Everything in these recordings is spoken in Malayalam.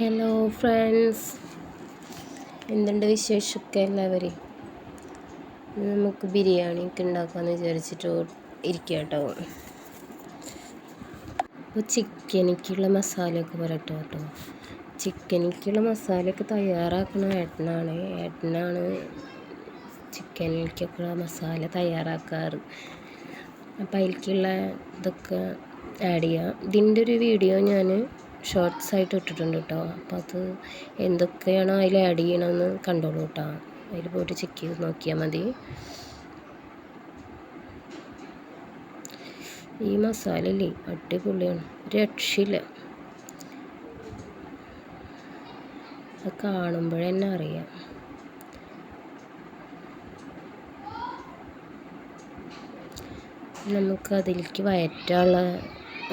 ഹലോ ഫ്രണ്ട്സ് എന്തുണ്ട് വിശേഷമൊക്കെ എല്ലാവരെയും നമുക്ക് ബിരിയാണി ഒക്കെ ഉണ്ടാക്കാമെന്ന് വിചാരിച്ചിട്ട് ഇരിക്കുക കേട്ടോ അപ്പോൾ ചിക്കനിക്കുള്ള മസാലയൊക്കെ പറയട്ടോ കേട്ടോ ചിക്കനിക്കുള്ള മസാലയൊക്കെ തയ്യാറാക്കുന്ന ഏട്ടനാണ്. ഏട്ടനാണ് ചിക്കനിലേക്കൊക്കെ മസാല തയ്യാറാക്കാറ്. അപ്പോൾ അതിലേക്കുള്ള ഇതൊക്കെ ആഡ് ചെയ്യാം. ഇതിന്റെ ഒരു വീഡിയോ ഞാൻ ഷോർട്സ് ആയിട്ട് ഇട്ടിട്ടുണ്ട് കേട്ടോ. അപ്പം അത് എന്തൊക്കെയാണോ അതിൽ ആഡ് ചെയ്യണമെന്ന് കണ്ടോളൂ കേട്ടോ. അതിൽ പോയിട്ട് ചെക്ക് ചെയ്ത് നോക്കിയാൽ മതി. ഈ മസാല ഇല്ലേ? അടിപൊളിയാണ്. രക്ഷയില്ല. അത് കാണുമ്പോഴെന്നെ അറിയാം. നമുക്ക് അതിലേക്ക് വയറ്റാനുള്ള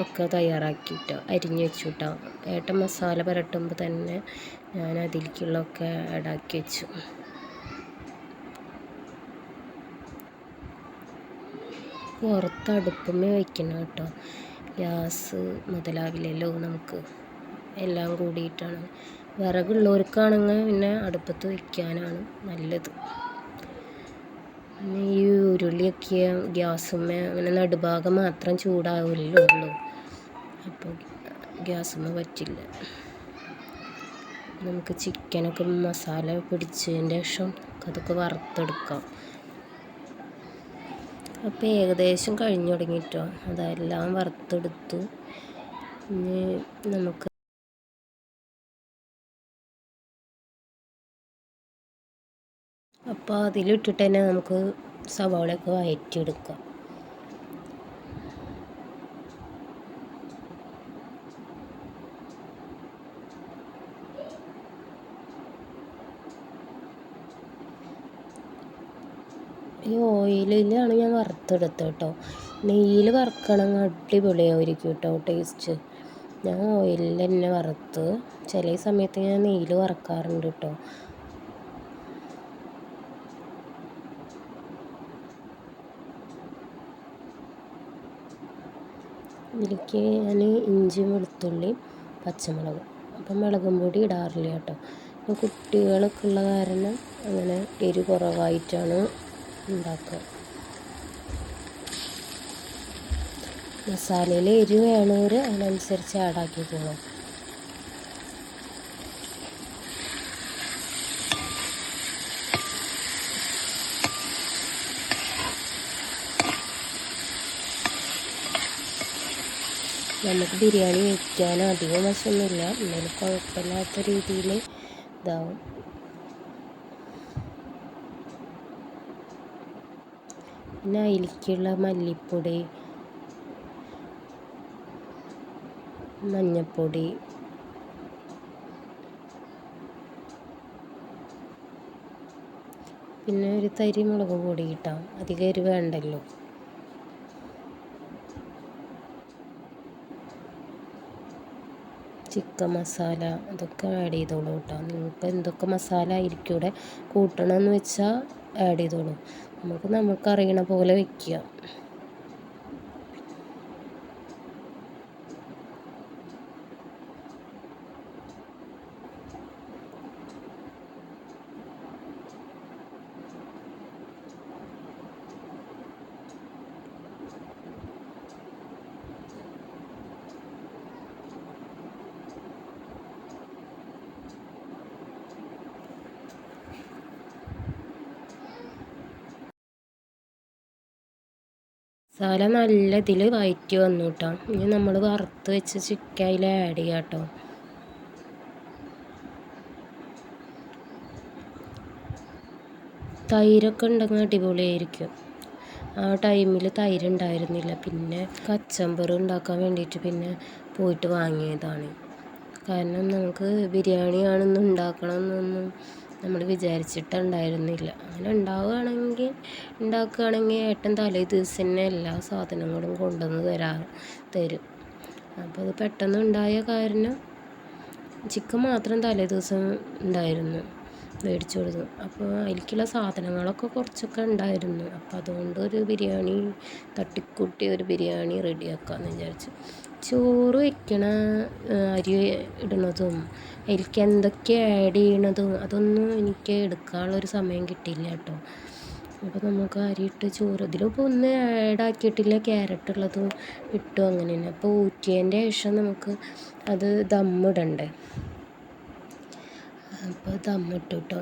ഒക്കെ തയ്യാറാക്കിയിട്ടോ അരിഞ്ഞ് വെച്ചു കേട്ടോ ഏട്ടൻ മസാല പുരട്ടുമ്പോൾ തന്നെ ഞാൻ അതിലേക്കുള്ളതൊക്കെ ഇടാക്കി വെച്ചു. പുറത്ത് അടുപ്പമേ വയ്ക്കണം കേട്ടോ. ഗ്യാസ് മുതലാവില്ലല്ലോ നമുക്ക്. എല്ലാം കൂടിയിട്ടാണ്. വിറകുള്ളവർക്കാണെങ്കിൽ പിന്നെ അടുപ്പത്ത് വയ്ക്കാനാണ് നല്ലത്. ഈ ഉരുളിയൊക്കെ ഗ്യാസുമ്മേ അങ്ങനെ നടുഭാഗം മാത്രം ചൂടാവില്ലല്ലോ ഉള്ളൂ അപ്പോൾ ഗ്യാസൊന്നും പറ്റില്ല. നമുക്ക് ചിക്കനൊക്കെ മസാല പിടിച്ചതിന്റെ ശേഷം അതൊക്കെ വറുത്തെടുക്കാം. അപ്പോൾ ഏകദേശം കഴിഞ്ഞു തുടങ്ങിയിട്ടോ അതെല്ലാം വറുത്തെടുത്തു. ഇനി നമുക്ക് അപ്പോൾ അതിലിട്ടിട്ട് തന്നെ നമുക്ക് സവാളയൊക്കെ വഴറ്റിയെടുക്കാം ഈ ഓയിലിലാണ് ഞാൻ വറുത്തെടുത്തത് കേട്ടോ നെയ്യിൽ വറുക്കണമെങ്കിൽ അടിപൊളിയായിരിക്കും കേട്ടോ ടേസ്റ്റ് ഞാൻ ഓയിലിൽ തന്നെ വറുത്ത് ചില സമയത്ത് ഞാൻ നെയ്യിൽ വറക്കാറുണ്ട് കേട്ടോ ഇതിലേക്ക് ഞാൻ ഇഞ്ചി വെളുത്തുള്ളി പച്ചമുളക്. അപ്പം മുളകും പൊടി ഇടാറില്ല കേട്ടോ കുട്ടികളൊക്കെ ഉള്ള കാരണം അങ്ങനെ എരി കുറവായിട്ടാണ് ഉണ്ടാക്കുക. മസാലയിൽ എരിവ് വേണവർ അതിനനുസരിച്ച് ആഡാക്കിക്കോളൂ നമുക്ക് ബിരിയാണി വയ്ക്കാൻ അധികം വശമൊന്നുമില്ല. എന്നാലും കുഴപ്പമില്ലാത്ത രീതിയിൽ ഇതാവും. പിന്നെ അതിലേക്കുള്ള മല്ലിപ്പൊടി മഞ്ഞൾപ്പൊടി പിന്നെ ഒരു തരി മുളക് പൊടി കിട്ടാം. അധികം എരിവ് വേണ്ടല്ലോ. ചിക്കൻ മസാല അതൊക്കെ ആഡ് ചെയ്തോളൂ കേട്ടോ. നിങ്ങൾക്ക് എന്തൊക്കെ മസാല ആയിരിക്കും ഇവിടെ കൂട്ടണമെന്ന് വെച്ചാൽ ആഡ് ചെയ്തോളൂ. നമുക്ക് നമുക്കറിയണ പോലെ വയ്ക്കുക മസാല നല്ല ഇതിൽ വയറ്റി വന്നു കേട്ടോ ഇനി നമ്മൾ വറുത്ത് വെച്ച ചിക്കൻ അതിൽ ആഡ് ചെയ്യാം കേട്ടോ തൈരൊക്കെ ഉണ്ടെങ്കിൽ അടിപൊളിയായിരിക്കും. ആ ടൈമിൽ തൈര് ഉണ്ടായിരുന്നില്ല. പിന്നെ കച്ചമ്പറ് ഉണ്ടാക്കാൻ വേണ്ടിയിട്ട് പിന്നെ പോയിട്ട് വാങ്ങിയതാണ്. കാരണം നമുക്ക് ബിരിയാണിയാണെന്ന് ഉണ്ടാക്കണമെന്നൊന്നും നമ്മൾ വിചാരിച്ചിട്ടുണ്ടായിരുന്നില്ല. അങ്ങനെ ഉണ്ടാവുകയാണെങ്കിൽ ഉണ്ടാക്കുകയാണെങ്കിൽ ഏട്ടൻ തലേ ദിവസം തന്നെ എല്ലാ സാധനങ്ങളും കൊണ്ടുവന്ന് തരാ തരും. അപ്പോൾ അത് പെട്ടെന്ന് ഉണ്ടായ കാരണം ചിക്കൻ മാത്രം തലേ ദിവസം ഉണ്ടായിരുന്നു മേടിച്ചു കൊടുത്തു. അപ്പോൾ അതിലേക്കുള്ള സാധനങ്ങളൊക്കെ കുറച്ചൊക്കെ ഉണ്ടായിരുന്നു. അപ്പോൾ അതുകൊണ്ട് ഒരു ബിരിയാണി തട്ടിക്കൂട്ടി ഒരു ബിരിയാണി റെഡിയാക്കാമെന്ന് വിചാരിച്ചു. ചോറ് വെക്കണ അരി ഇടണതും അതിലേക്ക് എന്തൊക്കെ ആഡ് ചെയ്യണതും അതൊന്നും എനിക്ക് എടുക്കാനുള്ളൊരു സമയം കിട്ടിയില്ല കേട്ടോ. അപ്പോൾ നമുക്ക് അരിയിട്ട് ചോറ് ഇതിലിപ്പോൾ ഒന്നും ആഡ് ആക്കിയിട്ടില്ല ക്യാരറ്റ് ഉള്ളതും ഇട്ടു അങ്ങനെ തന്നെ. അപ്പോൾ ഊറ്റിയതിന്റെ ശേഷം നമുക്ക് അത് ദമ്മിടണ്ടേ അപ്പോൾ ദമ്മിട്ടു കേട്ടോ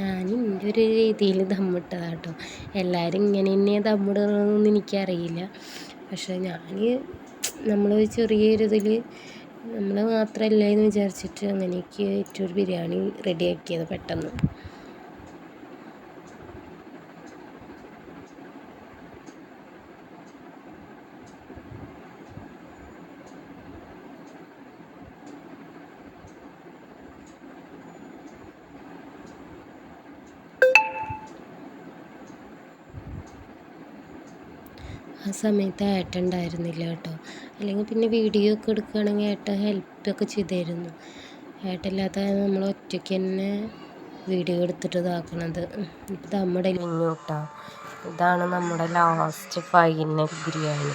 ഞാൻ എന്റെ ഒരു രീതിയിൽ ദമ്മിട്ടതാണ് കേട്ടോ എല്ലാവരും ഇങ്ങനെ തന്നെ ദമ്മിടണമെന്നൊന്നും എനിക്കറിയില്ല. പക്ഷേ ഞാൻ നമ്മൾ ചെറിയൊരു ഇതിൽ നമ്മൾ എന്ന് വിചാരിച്ചിട്ട് അങ്ങനെയൊക്കെ ആയിട്ട് ഒരു ബിരിയാണി റെഡിയാക്കിയത് പെട്ടെന്ന്. ആ സമയത്ത് ഏട്ട ഉണ്ടായിരുന്നില്ല കേട്ടോ. അല്ലെങ്കിൽ പിന്നെ വീഡിയോ ഒക്കെ എടുക്കുകയാണെങ്കിൽ ഏട്ടൻ ഹെൽപ്പൊക്കെ ചെയ്തായിരുന്നു. ഏട്ടല്ലാത്ത നമ്മൾ ഒറ്റയ്ക്ക് തന്നെ വീഡിയോ എടുത്തിട്ട് ഇതാക്കണത്. ഇപ്പം നമ്മുടെ ഇതാണ് നമ്മുടെ ലാസ്റ്റ് ഫൈനൽ ബിരിയാണി